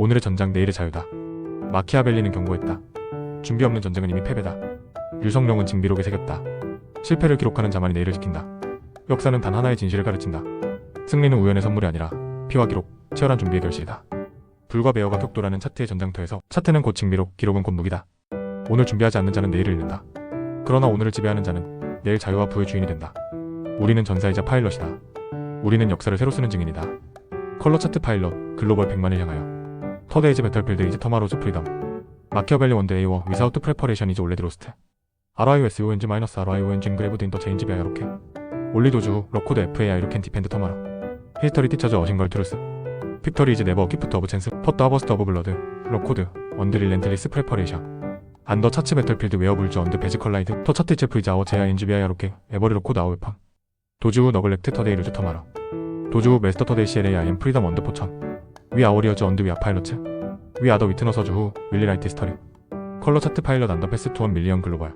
오늘의 전장 내일의 자유다. 마키아벨리는 경고했다. 준비 없는 전쟁은 이미 패배다. 유성룡은 징비록에 새겼다. 실패를 기록하는 자만이 내일을 지킨다. 역사는 단 하나의 진실을 가르친다. 승리는 우연의 선물이 아니라 피와 기록, 치열한 준비의 결실이다. 불과 배어가 격돌하는 차트의 전장터에서 차트는 곧 징비록, 기록은 곧 무기다. 오늘 준비하지 않는 자는 내일을 잃는다. 그러나 오늘을 지배하는 자는 내일 자유와 부의 주인이 된다. 우리는 전사이자 파일럿이다. 우리는 역사를 새로 쓰는 증인이다. 컬러 차트 파일럿, 글로벌 100만을 향하여. 터데이즈 배틀필드 이즈 터마로즈 프리덤. 마키아벨리 원드 에이워 위사우트 프레퍼레이션 이즈 올레드 로스트. RIOSONG 마이너스 RIONG 그레브드 인더 체인지 비아 이렇게. 올리 도주 후 러코드 FAI 이렇게 디펜드 터마로. 히스터리 티처즈 어싱걸 트루스. 픽터리 이즈 네버 기프트 오브 챈스 퍼트 하버스트 오브 블러드 러코드 원드 릴 렌틀리스 프레퍼레이션 안더 차츠 배틀필드 웨어불즈 언드 베지 컬라이드 터 차트 제프 이즈 아워 제아 인지 비아 이렇게 에버리 로코드 아우웨팡 도주 후 너글렉트 터데이 루즈 터마로 도주 후 메스터 터데이 CLA 아이엠 프리덤 언드 포천 위 아워리어즈 언드 위 아파일럿츠 위 아더 위트너서주 후 윌리 라이트 스터리 컬러 차트 파일럿 안더 패스 투원 밀리언 글로벌